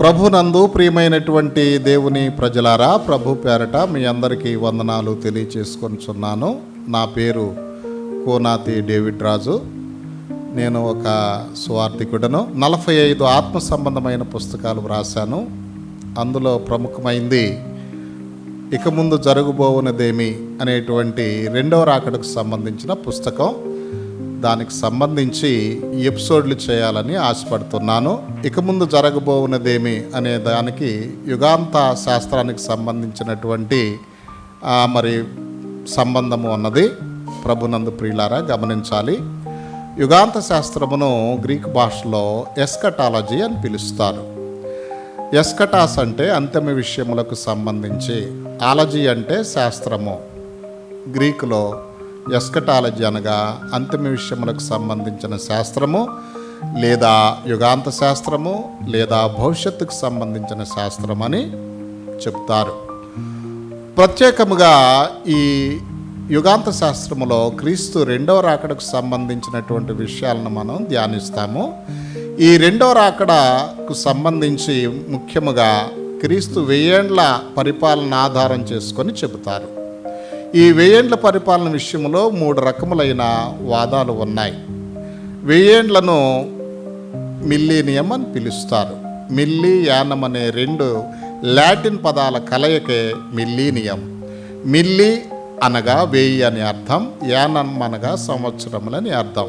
ప్రభునందు ప్రియమైనటువంటి దేవుని ప్రజలారా ప్రభు పేరట మీ అందరికీ వందనాలు తెలియచేసుకొనిచున్నాను నా పేరు కోనాతి డేవిడ్ రాజు. నేను ఒక సువార్థికుడను. నలభై ఐదు ఆత్మ సంబంధమైన పుస్తకాలు వ్రాశాను. అందులో ప్రముఖమైంది ఇక ముందు జరగబోవునదేమి? అనేటువంటి రెండవ రాకడకు సంబంధించిన పుస్తకం. దానికి సంబంధించి ఎపిసోడ్లు చేయాలని ఆశపడుతున్నాను. ఇక ముందు జరగబోవునదేమి అనే దానికి యుగాంత శాస్త్రానికి సంబంధించినటువంటి మరి సంబంధము ఉన్నది ప్రభునందు ప్రియులారా గమనించాలి. యుగాంత శాస్త్రమును గ్రీక్ భాషలో ఎస్కటాలజీ అని పిలుస్తారు. ఎస్కటాస్ అంటే అంతిమ విషయములకు సంబంధించి ఆలజీ అంటే శాస్త్రము. గ్రీకులో ఎస్కటాలజీ అనగా అంతిమ విషయములకు సంబంధించిన శాస్త్రము లేదా యుగాంత శాస్త్రము లేదా భవిష్యత్తుకు సంబంధించిన శాస్త్రం అని చెప్తారు. ప్రత్యేకముగా ఈ యుగాంత శాస్త్రములో క్రీస్తు రెండవ రాకడకు సంబంధించినటువంటి విషయాలను మనం ధ్యానిస్తాము. ఈ రెండవ రాకడకు సంబంధించి ముఖ్యముగా క్రీస్తు వెయ్యేండ్ల పరిపాలన ఆధారం చేసుకొని చెబుతారు. ఈ వెయ్యేండ్ల పరిపాలన విషయంలో మూడు రకములైన వాదాలు ఉన్నాయి. వెయ్యేండ్లను మిల్లీనియం అని పిలుస్తారు. మిల్లీ యానం అనే రెండు లాటిన్ పదాల కలయికే మిల్లీనియం. మిల్లీ అనగా వెయ్యి అని అర్థం యానం అనగా సంవత్సరములని అర్థం.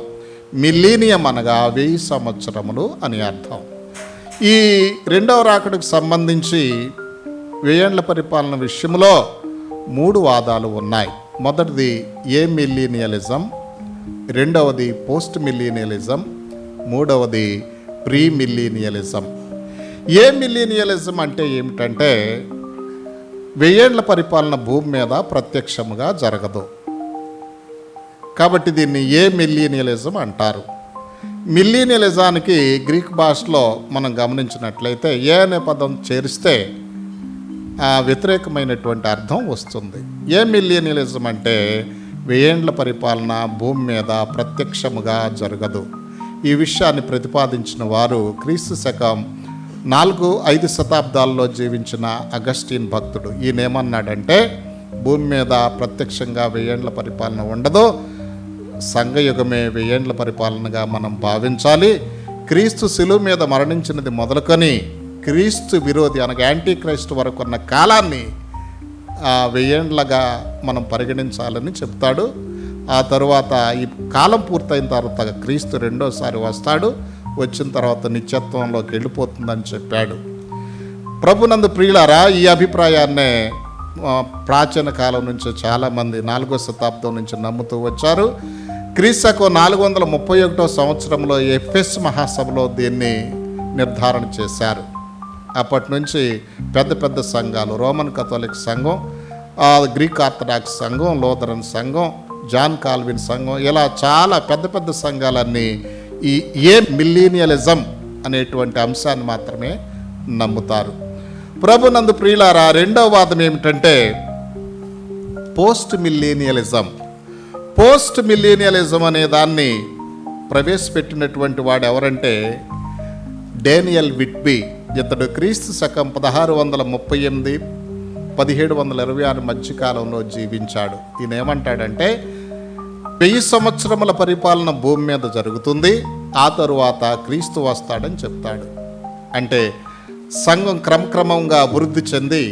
మిల్లీనియం అనగా వెయ్యి సంవత్సరములు అని అర్థం. ఈ రెండవ రాకడకు సంబంధించి వేయండ్ల పరిపాలన విషయంలో మూడు వాదాలు ఉన్నాయి. మొదటిది ఏ మిల్లీనియలిజం రెండవది పోస్ట్ మిల్లీనియలిజం మూడవది ప్రీ మిల్లీనియలిజం ఏ మిల్లీనియలిజం అంటే ఏమిటంటే వెయ్యేండ్ల పరిపాలన భూమి మీద ప్రత్యక్షముగా జరగదు. కాబట్టి దీన్ని ఏ మిల్లీనియలిజం అంటారు. మిల్లీనియలిజానికి గ్రీక్ భాషలో మనం గమనించినట్లయితే ఏ అనే పదం చేరిస్తే వ్యతిరేకమైనటువంటి అర్థం వస్తుంది. ఏ మిలియనియలిజం అంటే వెయ్యేండ్ల పరిపాలన భూమి మీద ప్రత్యక్షముగా జరగదు. ఈ విషయాన్ని ప్రతిపాదించిన వారు క్రీస్తు శకం నాలుగు ఐదు శతాబ్దాల్లో జీవించిన అగస్టిన్ భక్తుడు. ఈయన ఏమన్నాడంటే భూమి మీద ప్రత్యక్షంగా వెయ్యేండ్ల పరిపాలన ఉండదు. సంఘయుగమే వెయ్యేండ్ల పరిపాలనగా మనం భావించాలి. క్రీస్తు శిలువు మీద మరణించినది మొదలుకొని క్రీస్తు విరోధి అనగా యాంటీ క్రైస్ట్ వరకు ఉన్న కాలాన్ని ఆ, వెయ్యేండ్లగా మనం పరిగణించాలని చెప్తాడు. ఆ తరువాత ఈ కాలం పూర్తయిన తర్వాత క్రీస్తు రెండోసారి వస్తాడు. వచ్చిన తర్వాత నిత్యత్వంలోకి వెళ్ళిపోతుందని చెప్పాడు. ప్రభునందు ప్రియులారా ఈ అభిప్రాయాన్నే ప్రాచీన కాలం నుంచి చాలామంది నాలుగో శతాబ్దం నుంచి నమ్ముతూ వచ్చారు. క్రీస్తకు నాలుగు వందల ముప్పై ఒకటో సంవత్సరంలో ఎఫ్ఎస్ మహాసభలో దీన్ని నిర్ధారణ చేశారు. అప్పటి నుంచి పెద్ద పెద్ద సంఘాలు రోమన్ కథోలిక్ సంఘం ఆ, గ్రీక్ ఆర్థడాక్స్ సంఘం లోథరన్ సంఘం జాన్ కాల్విన్ సంఘం ఇలా చాలా పెద్ద పెద్ద సంఘాలన్నీ ఈ ఏ మిల్లీనియలిజం అనేటువంటి అంశాన్ని మాత్రమే నమ్ముతారు. ప్రభునందు ప్రియులారా రెండవ వాదం ఏమిటంటే పోస్ట్ మిల్లీనియలిజం పోస్ట్ మిల్లీనియలిజం అనే దాన్ని ప్రవేశపెట్టినటువంటి వాడు ఎవరంటే డేనియల్ విట్బీ. ఇతడు క్రీస్తు శకం పదహారు వందల ముప్పై ఎనిమిది పదిహేడు వందల ఇరవై ఆరు మధ్యకాలంలో జీవించాడు. ఈయన ఏమంటాడంటే వెయ్యి సంవత్సరముల పరిపాలన భూమి మీద జరుగుతుంది ఆ తరువాత క్రీస్తు వస్తాడని చెప్తాడు. అంటే సంఘం క్రమక్రమంగా అభివృద్ధి చెంది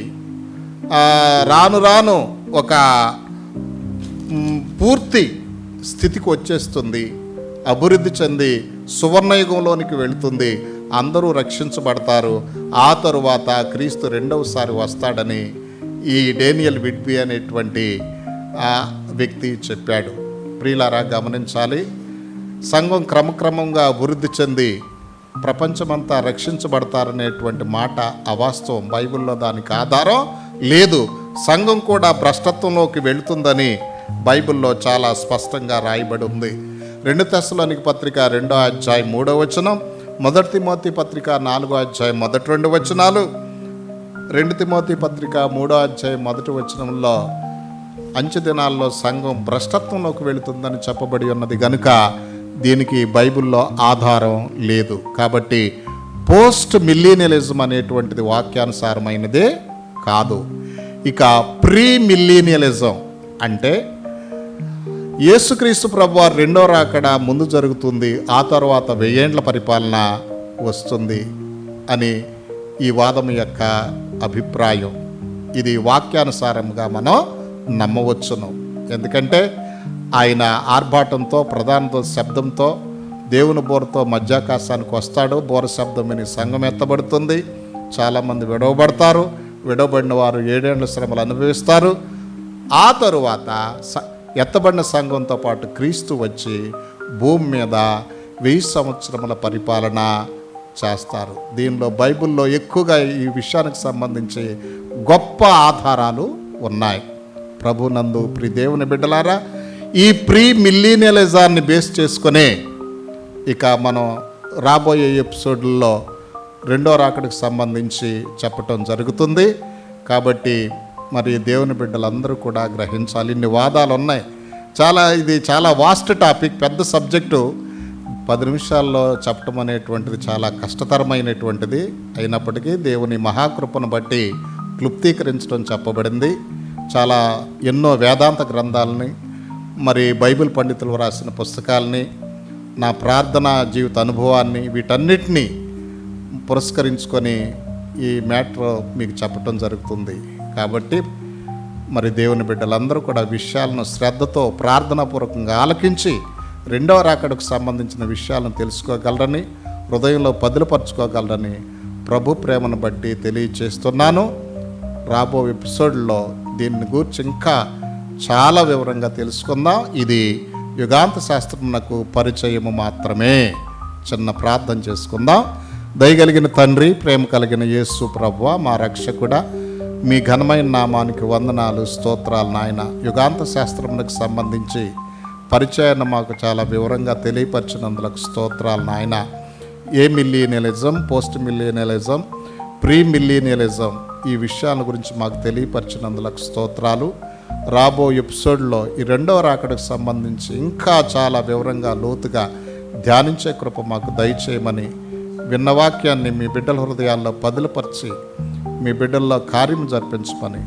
రాను రాను ఒక పూర్తి స్థితికి వచ్చేస్తుంది అభివృద్ధి చెంది సువర్ణయుగంలోనికి వెళుతుంది అందరూ రక్షించబడతారు. ఆ తరువాత క్రీస్తు రెండవసారి వస్తాడని ఈ డేనియల్ విడ్బి అనేటువంటి ఆ వ్యక్తి చెప్పాడు. ప్రియులారా గమనించాలి. సంఘం క్రమక్రమంగా అభివృద్ధి చెంది ప్రపంచమంతా రక్షించబడతారనేటువంటి మాట అవాస్తవం. బైబిల్లో దానికి ఆధారం లేదు. సంఘం కూడా భ్రష్టత్వంలోకి వెళుతుందని బైబిల్లో చాలా స్పష్టంగా రాయబడి ఉంది. రెండు తెశలోనికి పత్రిక రెండో అధ్యాయం మూడో వచనం మొదటి తిమోతి పత్రిక నాలుగో అధ్యాయం మొదటి రెండు వచనాలు. రెండు తిమోతి పత్రిక మూడో అధ్యాయం మొదటి వచనంలో అంచె దినాల్లో సంఘం భ్రష్టత్వంలోకి వెళుతుందని చెప్పబడి ఉన్నది గనుక దీనికి బైబిల్లో ఆధారం లేదు. కాబట్టి పోస్ట్ మిల్లీనియలిజం అనేటువంటిది వాక్యానుసారమైనదే కాదు. ఇక ప్రీ మిల్లీనియలిజం అంటే యేసుక్రీస్తు ప్రభు వారు రెండో రాకడ ముందు జరుగుతుంది ఆ తర్వాత వెయ్యేండ్ల పరిపాలన వస్తుంది అని ఈ వాదం యొక్క అభిప్రాయం. ఇది వాక్యానుసారంగా మనం నమ్మవచ్చును. ఎందుకంటే ఆయన ఆర్భాటంతో ప్రధానతో శబ్దంతో దేవుని బోరతో మధ్యాకాశానికి వస్తాడు. బోర శబ్దం విని సంఘం ఎత్తబడుతుంది. చాలామంది విడవబడతారు. విడవబడిన వారు ఏడేండ్ల శ్రమలు అనుభవిస్తారు. ఆ తరువాత స- ఎత్తబడిన సంఘంతో పాటు క్రీస్తు వచ్చి భూమి మీద వెయ్యి సంవత్సరముల పరిపాలన చేస్తారు. దీనిలో బైబిల్లో ఎక్కువగా ఈ విషయానికి సంబంధించి గొప్ప ఆధారాలు ఉన్నాయి. ప్రభునందు ప్రి దేవుని బిడ్డలారా ఈ ప్రీ మిల్లీనియలిజాన్ని బేస్ చేసుకునే ఇక మనం రాబోయే ఎపిసోడ్లో రెండో రాకడికి సంబంధించి చెప్పటం జరుగుతుంది. కాబట్టి మరి దేవుని బిడ్డలందరూ కూడా గ్రహించాలి. ఇన్ని వాదాలు ఉన్నాయి. చాలా ఇది చాలా వాస్ట్ టాపిక్ పెద్ద సబ్జెక్టు పది నిమిషాల్లో చెప్పటం అనేటువంటిది చాలా కష్టతరమైనటువంటిది. అయినప్పటికీ దేవుని మహాకృపను బట్టి క్లుప్తీకరించడం చెప్పబడింది. చాలా ఎన్నో వేదాంత గ్రంథాలని మరి బైబిల్ పండితులు రాసిన పుస్తకాలని నా ప్రార్థన జీవిత అనుభవాన్ని వీటన్నిటినీ పురస్కరించుకొని ఈ మ్యాటర్ మీకు చెప్పటం జరుగుతుంది. కాబట్టి మరి దేవుని బిడ్డలందరూ కూడా విషయాలను శ్రద్ధతో ప్రార్థనాపూర్వకంగా ఆలకించి రెండవ రాకడకు సంబంధించిన విషయాలను తెలుసుకోగలరని హృదయంలో పదులుపరుచుకోగలరని ప్రభు ప్రేమను బట్టి తెలియచేస్తున్నాను. రాబో ఎపిసోడ్లో దీన్ని గురించి ఇంకా చాలా వివరంగా తెలుసుకుందాం. ఇది యుగాంత శాస్త్రమునకు పరిచయము మాత్రమే. చిన్న ప్రార్థన చేసుకుందాం. దయగలిగిన తండ్రి ప్రేమ కలిగిన యేసు ప్రభువ మా రక్షకుడా మీ ఘనమైన నామానికి వందనాలు స్తోత్రాలు నాయన. యుగాంత శాస్త్రములకు సంబంధించి పరిచయాన్ని మాకు చాలా వివరంగా తెలియపరిచినందులకు స్తోత్రాలు నాయన. ఏ మిల్లీనియలిజం పోస్ట్ మిల్లీనియలిజం ప్రీ మిల్లీనియలిజం ఈ విషయాల గురించి మాకు తెలియపరిచినందులకు స్తోత్రాలు. రాబో ఎపిసోడ్లో ఈ రెండవ రాకడకు సంబంధించి ఇంకా చాలా వివరంగా లోతుగా ధ్యానించే కృప మాకు దయచేయమని విన్నవాక్యాన్ని మీ బిడ్డల హృదయాల్లో పదులుపరిచి మీ బిడ్డల్లో కార్యం జరిపించమని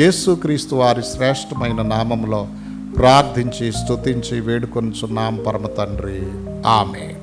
యేసుక్రీస్తు వారి శ్రేష్టమైన నామంలో ప్రార్థించి స్తుతించి వేడుకొనుచున్నాం పరమ తండ్రి. ఆమె